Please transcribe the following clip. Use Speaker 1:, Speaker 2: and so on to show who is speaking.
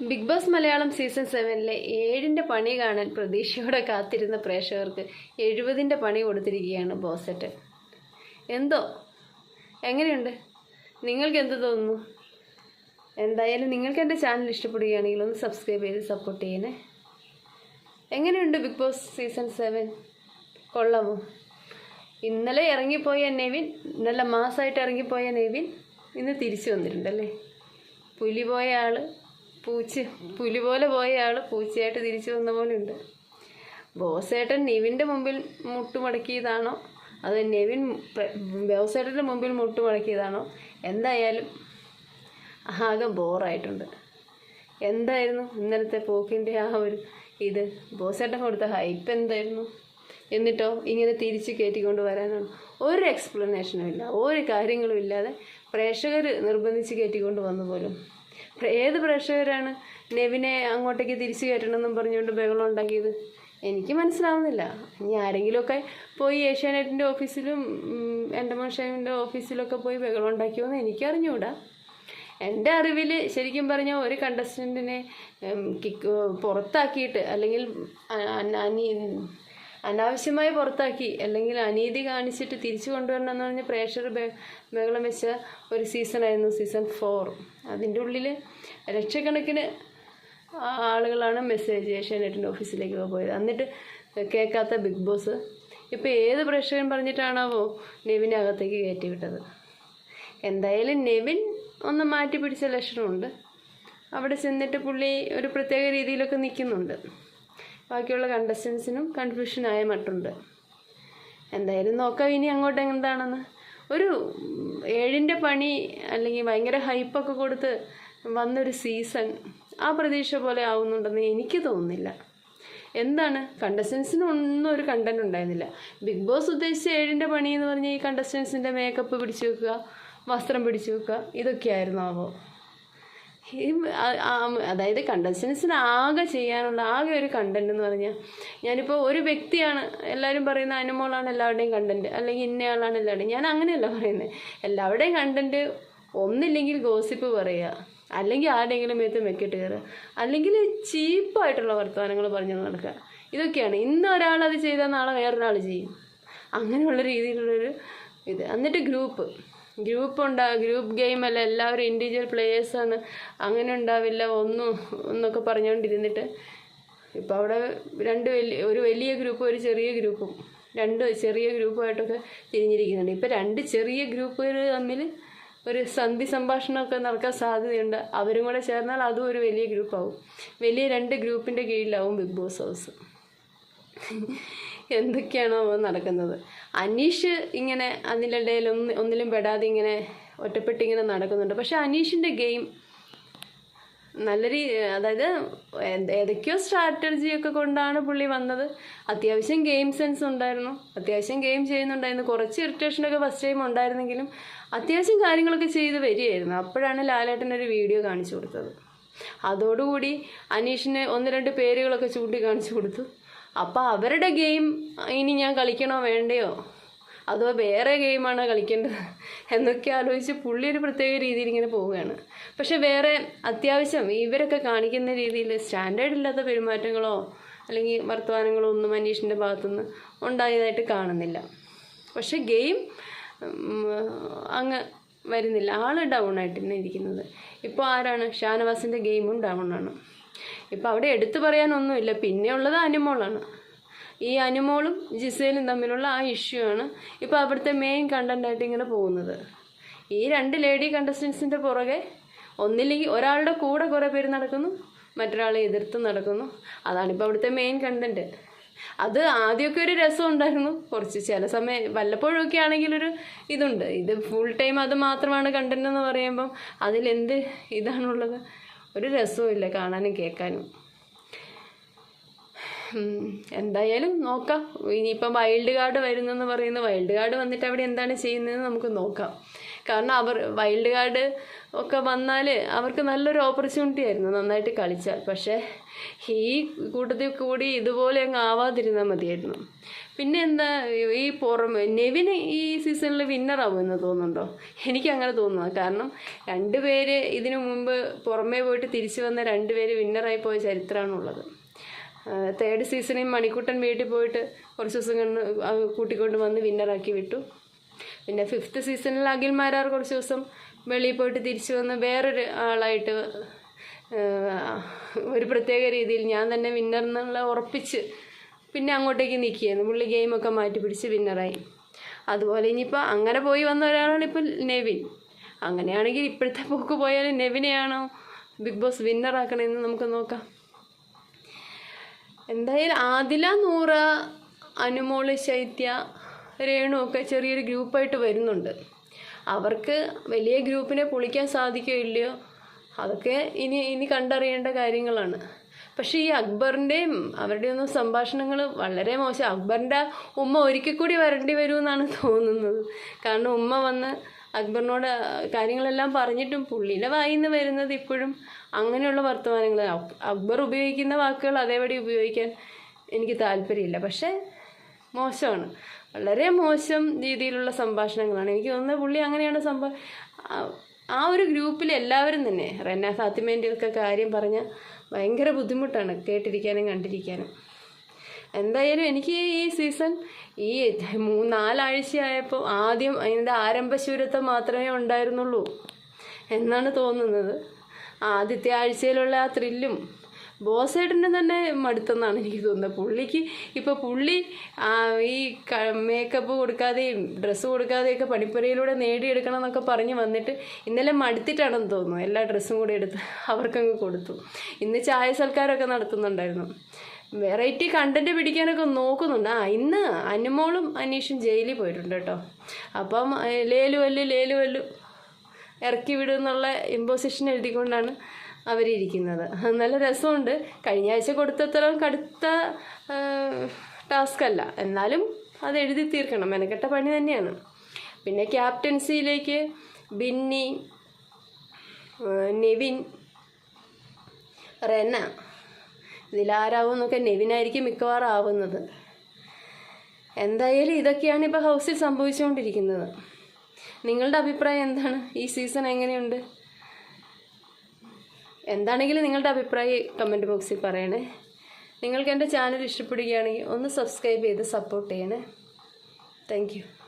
Speaker 1: Big boss Malayalam season സെവനിലെ ഏഴിന്റെ പണി കാണാൻ പ്രതീക്ഷയോടെ കാത്തിരുന്ന പ്രേക്ഷകർക്ക് എഴുപതിന്റെ പണി കൊടുത്തിരിക്കുകയാണ് ബോസറ്റ് എന്തോ? എങ്ങനെയുണ്ട്? നിങ്ങൾക്ക് എന്ത് തോന്നുന്നു? എന്തായാലും നിങ്ങൾക്ക് എന്റെ ചാനൽ ഇഷ്ടപ്പെടുകയാണെങ്കിൽ ഒന്ന് സബ്സ്ക്രൈബ് ചെയ്ത് സപ്പോർട്ട് ചെയ്യണേ. എങ്ങനെയുണ്ട് ബിഗ് ബോസ് സീസൺ സെവൻ? കൊള്ളാമോ? ഇന്നലെ ഇറങ്ങിപ്പോയ നെവിൻ ഇന്നലെ മാസമായിട്ട് ഇറങ്ങിപ്പോയ നെവിൻ ഇന്ന് തിരിച്ചു വന്നിട്ടുണ്ടല്ലേ? പുലി പോയ ആൾ പൂച്ച പുലി പോലെ പോയ ആൾ പൂച്ചയായിട്ട് തിരിച്ചു വന്ന പോലെ ഉണ്ട് ബോസേട്ടൻ നെവിന്റെ മുമ്പിൽ മുട്ടുമടക്കിയതാണോ? അത് നെവിൻ ബോസേട്ടന്റെ മുമ്പിൽ മുട്ടുമടക്കിയതാണോ? എന്തായാലും ആകെ ബോറായിട്ടുണ്ട്. എന്തായിരുന്നു ഇന്നലത്തെ പോക്കിന്റെ ആ ഒരു ഇത്? ബോസേട്ടൻ കൊടുത്ത ഹൈപ്പ് എന്തായിരുന്നു? എന്നിട്ടോ ഇങ്ങനെ തിരിച്ച് കയറ്റിക്കൊണ്ട് വരാനാണ്. ഒരു എക്സ്പ്ലനേഷനും ഇല്ല ഒരു കാര്യങ്ങളും ഇല്ലാതെ പ്രേക്ഷകർ നിർബന്ധിച്ച് കയറ്റിക്കൊണ്ട് വന്നു പോലും. ഏത് പ്രേക്ഷകരാണ് നെവിനെ അങ്ങോട്ടേക്ക് തിരിച്ചു കയറ്റണമെന്നും പറഞ്ഞുകൊണ്ട് ബഹളം ഉണ്ടാക്കിയത്? എനിക്ക് മനസ്സിലാവുന്നില്ല. ഇനി ആരെങ്കിലുമൊക്കെ പോയി ഏഷ്യാനെറ്റിന്റെ ഓഫീസിലും എന്റെ ഷൈമിന്റെ ഓഫീസിലൊക്കെ പോയി ബഹളം ഉണ്ടാക്കിയോന്ന് എനിക്കറിഞ്ഞൂടാ. എന്റെ അറിവിൽ ശരിക്കും പറഞ്ഞാൽ ഒരു കണ്ടസ്റ്റന്റിനെ പുറത്താക്കിയിട്ട് അല്ലെങ്കിൽ അനി അനാവശ്യമായി പുറത്താക്കി. അല്ലെങ്കിൽ അനീതി കാണിച്ചിട്ട് തിരിച്ചു കൊണ്ടുവരണം എന്ന് പറഞ്ഞ പ്രേക്ഷർ ബഹളം വെച്ച ഒരു സീസണായിരുന്നു സീസൺ ഫോർ. അതിന്റെ ഉള്ളിൽ ലക്ഷക്കണക്കിന് ആളുകളാണ് മെസ്സേജ് ഏഷ്യാനെറ്റിന്റെ ഓഫീസിലേക്ക് പോയത്. എന്നിട്ട് കേൾക്കാത്ത ബിഗ് ബോസ്. ഇപ്പോൾ ഏത് പ്രേക്ഷകൻ പറഞ്ഞിട്ടാണാവോ നെവിനെ അകത്തേക്ക് കയറ്റി വിട്ടത്? എന്തായാലും നെവിൻ ഒന്ന് മാറ്റി പിടിച്ച ലക്ഷണമുണ്ട്. അവിടെ ചെന്നിട്ട് പുള്ളി ഒരു പ്രത്യേക രീതിയിലൊക്കെ നിൽക്കുന്നുണ്ട്. ബാക്കിയുള്ള കണ്ടസ്റ്റൻസിനും കൺഫ്യൂഷനായ മട്ടുണ്ട്. എന്തായാലും നോക്കാം ഇനി അങ്ങോട്ട് എന്താണെന്ന്. ഒരു ഏഴിന്റെ പണി അല്ലെങ്കിൽ ഭയങ്കര ഹൈപ്പൊക്കെ കൊടുത്ത് വന്നൊരു സീസൺ ആ പ്രതീക്ഷ പോലെ ആവുന്നുണ്ടെന്ന് എനിക്ക് തോന്നുന്നില്ല. എന്താണ്? കണ്ടസ്റ്റൻസിന് ഒന്നും ഒരു കണ്ടന്റ് ഉണ്ടായിരുന്നില്ല. ബിഗ് ബോസ് ഉദ്ദേശിച്ച ഏഴിന്റെ പണി എന്ന് പറഞ്ഞാൽ ഈ കണ്ടസ്റ്റൻസിന്റെ മേക്കപ്പ് പിടിച്ചു വെക്കുക വസ്ത്രം പിടിച്ചു വെക്കുക ഇതൊക്കെയായിരുന്നു ആവോ? അതായത് കണ്ടസ്റ്റൻസിന് ആകെ ചെയ്യാനുള്ള ആകെ ഒരു കണ്ടന്റ് എന്ന് പറഞ്ഞാൽ ഞാനിപ്പോൾ ഒരു വ്യക്തിയാണ് എല്ലാവരും പറയുന്ന അനുമോളാണ് എല്ലാവരുടെയും കണ്ടന്റ് അല്ലെങ്കിൽ ഇന്നയാളാണ് എല്ലാവരുടെയും ഞാൻ അങ്ങനെയല്ല പറയുന്നത് എല്ലാവരുടെയും കണ്ടന്റ് ഒന്നില്ലെങ്കിൽ ഗോസിപ്പ് പറയുക അല്ലെങ്കിൽ ആരുടെയെങ്കിലും മേത്ത് മെക്കിട്ട് കയറുക അല്ലെങ്കിൽ ചീപ്പായിട്ടുള്ള വർത്തമാനങ്ങൾ പറഞ്ഞു നടക്കുക. ഇതൊക്കെയാണ്. ഇന്ന് ഒരാൾ അത് ചെയ്താൽ നാളെ വേറൊരാൾ ചെയ്യും. അങ്ങനെയുള്ള രീതിയിലുള്ളൊരു ഇത്. എന്നിട്ട് ഗ്രൂപ്പ് ഗ്രൂപ്പ് ഉണ്ടാ ഗ്രൂപ്പ് ഗെയിം അല്ല എല്ലാവരും ഇൻഡിവിജ്വൽ പ്ലേയേഴ്സാണ് അങ്ങനെ ഉണ്ടാവില്ല ഒന്നും എന്നൊക്കെ പറഞ്ഞുകൊണ്ടിരുന്നിട്ട് ഇപ്പോൾ അവിടെ രണ്ട് വലിയ ഒരു വലിയ ഗ്രൂപ്പും ഒരു ചെറിയ ഗ്രൂപ്പും രണ്ട് ചെറിയ ഗ്രൂപ്പുമായിട്ടൊക്കെ തിരിഞ്ഞിരിക്കുന്നുണ്ട്. ഇപ്പോൾ രണ്ട് ചെറിയ ഗ്രൂപ്പുകൾ തമ്മിൽ ഒരു സന്ധി സംഭാഷണമൊക്കെ നടക്കാൻ സാധ്യതയുണ്ട്. അവരും കൂടെ ചേർന്നാൽ അതും ഒരു വലിയ ഗ്രൂപ്പാവും വലിയ രണ്ട് ഗ്രൂപ്പിന്റെ കീഴിലാവും ബിഗ് ബോസ് ഹൗസ് എന്തൊക്കെയാണോ നടക്കുന്നത്. അനീഷ് ഇങ്ങനെ അതിനിടയിൽ ഒന്ന് ഒന്നിലും പെടാതെ ഇങ്ങനെ ഒറ്റപ്പെട്ടിങ്ങനെ നടക്കുന്നുണ്ട്. പക്ഷെ അനീഷിന്റെ ഗെയിം നല്ല രീ അതായത് ഏതൊക്കെയോ സ്ട്രാറ്റജിയൊക്കെ കൊണ്ടാണ് പുള്ളി വന്നത്. അത്യാവശ്യം ഗെയിം സെൻസ് ഉണ്ടായിരുന്നു. അത്യാവശ്യം ഗെയിം ചെയ്യുന്നുണ്ടായിരുന്നു. കുറച്ച് ഇറിറ്റേഷനൊക്കെ ഫസ്റ്റ് ടൈം ഉണ്ടായിരുന്നെങ്കിലും അത്യാവശ്യം കാര്യങ്ങളൊക്കെ ചെയ്ത് വരികയായിരുന്നു. അപ്പോഴാണ് ലാലേട്ടൻ ഒരു വീഡിയോ കാണിച്ചു കൊടുത്തത്. അതോടുകൂടി അനീഷിന് ഒന്ന് രണ്ട് പേരുകളൊക്കെ ചൂണ്ടിക്കാണിച്ചു കൊടുത്തു. അപ്പോൾ അവരുടെ ഗെയിം ഇനി ഞാൻ കളിക്കണോ വേണ്ടയോ? അതോ വേറെ ഗെയിമാണ് കളിക്കേണ്ടത്? എന്നൊക്കെ ആലോചിച്ച് പുള്ളി ഒരു പ്രത്യേക രീതിയിൽ ഇങ്ങനെ പോവുകയാണ്. പക്ഷെ വേറെ അത്യാവശ്യം ഇവരൊക്കെ കാണിക്കുന്ന രീതിയിൽ സ്റ്റാൻഡേർഡ് ഇല്ലാത്ത പെരുമാറ്റങ്ങളോ അല്ലെങ്കിൽ വർത്തമാനങ്ങളോ ഒന്നും അനീഷിന്റെ ഭാഗത്തുനിന്ന് ഉണ്ടായതായിട്ട് കാണുന്നില്ല. പക്ഷെ ഗെയിം അങ്ങ് വരുന്നില്ല. ആൾ ഡൗൺ ആയിട്ട് തന്നെ ഇരിക്കുന്നത് ഇപ്പോൾ ആരാണ്? ഷാനവാസിന്റെ ഗെയിമും ഡൗൺ ആണ്. ഇപ്പോൾ അവിടെ എടുത്തു പറയാനൊന്നുമില്ല. പിന്നെ ഉള്ളത് അനുമോളാണ്. ഈ അനുമോളും ജിസേലും തമ്മിലുള്ള ആ ഇഷ്യൂ ആണ് ഇപ്പോൾ അവിടുത്തെ മെയിൻ കണ്ടന്റായിട്ട് ഇങ്ങനെ പോകുന്നത്. ഈ രണ്ട് ലേഡി കണ്ടസ്റ്റൻസിന്റെ പുറകെ ഒന്നില്ലെങ്കിൽ ഒരാളുടെ കൂടെ കുറേ പേര് നടക്കുന്നു മറ്റൊരാളെ എതിർത്ത് നടക്കുന്നു. അതാണിപ്പോൾ അവിടുത്തെ മെയിൻ കണ്ടന്റ് അത് ആദ്യമൊക്കെ ഒരു രസം ഉണ്ടായിരുന്നു. കുറച്ച് ചില സമയം വല്ലപ്പോഴൊക്കെ ആണെങ്കിൽ ഒരു ഇതുണ്ട്. ഇത് ഫുൾ ടൈം അത് മാത്രമാണ് കണ്ടന്റ് എന്ന് പറയുമ്പം അതിലെന്ത് ഇതാണുള്ളത്? ഒരു രസമില്ല കാണാനും കേൾക്കാനും. എന്തായാലും നോക്കാം. ഇനിയിപ്പം വൈൽഡ് കാർഡ് വരുന്നെന്ന് പറയുന്നു വൈൽഡ് കാർഡ് വന്നിട്ട് അവിടെ എന്താണ് ചെയ്യുന്നതെന്ന് നമുക്ക് നോക്കാം. കാരണം അവർ വൈൽഡ് കാർഡ് ഒക്കെ വന്നാൽ അവർക്ക് നല്ലൊരു ഓപ്പർച്യൂണിറ്റി ആയിരുന്നു നന്നായിട്ട് കളിച്ചാൽ. പക്ഷേ ഈ കൂട്ടത്തിൽ കൂടി ഇതുപോലെ അങ്ങ് ആവാതിരുന്നാൽ മതിയായിരുന്നു. പിന്നെ എന്താ ഈ പുറമെ നെവിന് ഈ സീസണിൽ വിന്നറാവുമെന്ന് തോന്നുന്നുണ്ടോ? എനിക്ക് അങ്ങനെ തോന്നുന്നു. കാരണം രണ്ടുപേര് ഇതിനു മുമ്പ് പുറമേ പോയിട്ട് തിരിച്ചു വന്ന രണ്ടുപേര് വിന്നറായി പോയ ചരിത്രമാണുള്ളത് തേർഡ് സീസണിൽ മണിക്കുട്ടൻ വീട്ടിൽ പോയിട്ട് കുറച്ച് ദിവസം കണ്ട് കൂട്ടിക്കൊണ്ട് വന്ന് വിന്നറാക്കി വിട്ടു. പിന്നെ ഫിഫ്ത്ത് സീസണിൽ അഖിൽ മാരാർ കുറച്ച് ദിവസം വെളിയിൽ പോയിട്ട് തിരിച്ചു വന്ന് വേറൊരു ആളായിട്ട് ഒരു പ്രത്യേക രീതിയിൽ ഞാൻ തന്നെ വിന്നർ എന്നുള്ള ഉറപ്പിച്ച് പിന്നെ അങ്ങോട്ടേക്ക് നിൽക്കുകയായിരുന്നു പുള്ളി ഗെയിമൊക്കെ മാറ്റി പിടിച്ച് വിന്നറായി അതുപോലെ ഇനിയിപ്പോൾ അങ്ങനെ പോയി വന്ന ഒരാളാണ് ഇപ്പോൾ നെവിൻ. അങ്ങനെയാണെങ്കിൽ ഇപ്പോഴത്തെ പോക്ക് പോയാൽ നെവിനെയാണോ ബിഗ് ബോസ് വിന്നറാക്കണമെന്ന് നമുക്ക് നോക്കാം. എന്തായാലും ആദില നൂറ അനുമോൾ ശൈത്യ രേണു ഒക്കെ ചെറിയൊരു ഗ്രൂപ്പായിട്ട് വരുന്നുണ്ട്. അവർക്ക് വലിയ ഗ്രൂപ്പിനെ പൊളിക്കാൻ സാധിക്കോ ഇല്ലയോ? അതൊക്കെ ഇനി ഇനി കണ്ടറിയേണ്ട കാര്യങ്ങളാണ്. പക്ഷേ ഈ അക്ബറിന്റെയും അവരുടെയൊന്നും സംഭാഷണങ്ങൾ വളരെ മോശം. അക്ബറിന്റെ ഉമ്മ ഒരിക്കൽ കൂടി വരേണ്ടി വരുമെന്നാണ് തോന്നുന്നത്. കാരണം ഉമ്മ വന്ന് അക്ബറിനോട് കാര്യങ്ങളെല്ലാം പറഞ്ഞിട്ടും പുള്ളിയുടെ വായിന്ന് വരുന്നത് ഇപ്പോഴും അങ്ങനെയുള്ള വർത്തമാനങ്ങൾ അക്ബർ ഉപയോഗിക്കുന്ന വാക്കുകൾ അതേപടി ഉപയോഗിക്കാൻ എനിക്ക് താല്പര്യമില്ല. പക്ഷേ മോശമാണ്. വളരെ മോശം രീതിയിലുള്ള സംഭാഷണങ്ങളാണ്. എനിക്ക് തോന്നുന്നത് പുള്ളി അങ്ങനെയാണ് സംഭ ആ- ഒരു ഗ്രൂപ്പിൽ എല്ലാവരും തന്നെ റെന്ന ഫാത്തിമേന്റെ ഒക്കെ കാര്യം പറഞ്ഞാൽ ഭയങ്കര ബുദ്ധിമുട്ടാണ് കേട്ടിരിക്കാനും കണ്ടിരിക്കാനും. എന്തായാലും എനിക്ക് ഈ സീസൺ ഈ മൂന്നാലാഴ്ചയായപ്പോൾ ആദ്യം അതിന്റെ ആരംഭശൂരത്വം മാത്രമേ ഉണ്ടായിരുന്നുള്ളൂ എന്നാണ് തോന്നുന്നത്. ആദ്യത്തെ ആഴ്ചയിലുള്ള ആ ത്രില്ലും ബോസേട്ടന്റെ തന്നെ മടുത്തെന്നാണ് എനിക്ക് തോന്നുന്നത്. പുള്ളിക്ക് ഇപ്പോൾ പുള്ളി ഈ മേക്കപ്പ് കൊടുക്കാതെയും ഡ്രസ്സ് കൊടുക്കാതെയൊക്കെ പണിപ്പുരയിലൂടെ നേടിയെടുക്കണം എന്നൊക്കെ പറഞ്ഞ് വന്നിട്ട് ഇന്നലെ മടുത്തിട്ടാണെന്ന് തോന്നുന്നു. എല്ലാ ഡ്രസ്സും കൂടി എടുത്ത് അവർക്കങ്ങ് കൊടുത്തു. ഇന്ന് ചായ സൽക്കാരമൊക്കെ നടത്തുന്നുണ്ടായിരുന്നു. വെറൈറ്റി കണ്ടന്റ് പിടിക്കാനൊക്കെ നോക്കുന്നുണ്ട്. ആ ഇന്ന് അനുമോളും അനീഷും ജയിലിൽ പോയിട്ടുണ്ട് കേട്ടോ. അപ്പം ലേലു അല്ലു ലേലു വല്ലു ഇറക്കി വിടും എന്നുള്ള ഇമ്പോസിഷൻ എഴുതിക്കൊണ്ടാണ് അവരിയ്ക്കുന്നത് അത് നല്ല രസമുണ്ട്. കഴിഞ്ഞ ആഴ്ച കൊടുത്തത്രയും കടുത്ത ടാസ്ക് അല്ല. എന്നാലും അത് എഴുതി തീർക്കണം. മെനക്കെട്ട പണി തന്നെയാണ്. പിന്നെ ക്യാപ്റ്റൻസിയിലേക്ക് ബിന്നി നെവിൻ റെന. ഇതിലാരാവും എന്നൊക്കെ നെവിനായിരിക്കും മിക്കവാറും ആവുന്നത്. എന്തായാലും ഇതൊക്കെയാണ് ഇപ്പോൾ ഹൗസിൽ സംഭവിച്ചുകൊണ്ടിരിക്കുന്നത്. നിങ്ങളുടെ അഭിപ്രായം എന്താണ്? ഈ സീസൺ എങ്ങനെയുണ്ട്? എന്താണെങ്കിലും നിങ്ങളുടെ അഭിപ്രായം കമന്റ് ബോക്സിൽ പറയണേ. നിങ്ങൾക്ക് എന്റെ ചാനൽ ഇഷ്ടപ്പെടുകയാണെങ്കിൽ ഒന്ന് സബ്സ്ക്രൈബ് ചെയ്ത് സപ്പോർട്ട് ചെയ്യണേ. താങ്ക്